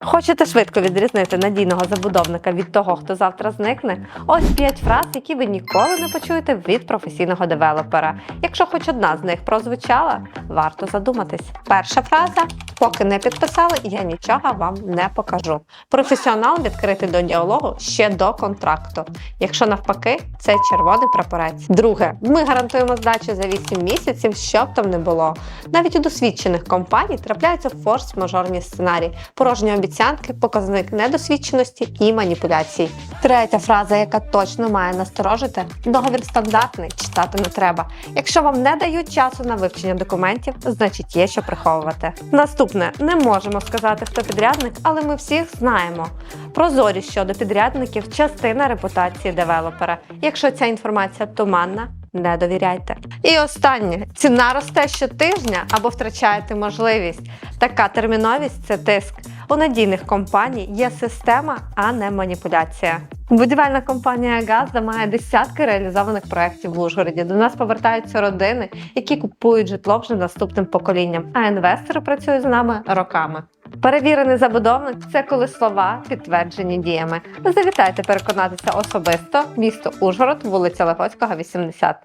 Хочете швидко відрізнити надійного забудовника від того, хто завтра зникне? Ось п'ять фраз, які ви ніколи не почуєте від професійного девелопера. Якщо хоч одна з них прозвучала, варто задуматись. Перша фраза: поки не підписали, я нічого вам не покажу. Професіонал відкритий до діалогу ще до контракту. Якщо навпаки, це червоний прапорець. Друге, ми гарантуємо здачу за 8 місяців, що б там не було. Навіть у досвідчених компаній трапляються форс-мажорні сценарії, порожні обіцянки, показник недосвідченості і маніпуляцій. Третя фраза, яка точно має насторожити: договір стандартний, читати не треба. Якщо вам не дають часу на вивчення документів, значить є що приховувати. Наступне не можемо сказати, хто підрядник, але ми всіх знаємо. Прозорість щодо підрядників частина репутації девелопера. Якщо ця інформація туманна, не довіряйте. І останнє ціна росте щотижня або втрачаєте можливість. Така терміновість це тиск. У надійних компаній є система, а не маніпуляція. Будівельна компанія Газда має десятки реалізованих проєктів в Ужгороді. До нас повертаються родини, які купують житло вже наступним поколінням, а інвестори працюють з нами роками. Перевірений забудовник це коли слова підтверджені діями. Завітайте переконатися особисто. Місто Ужгород, вулиця Легоцького, 80.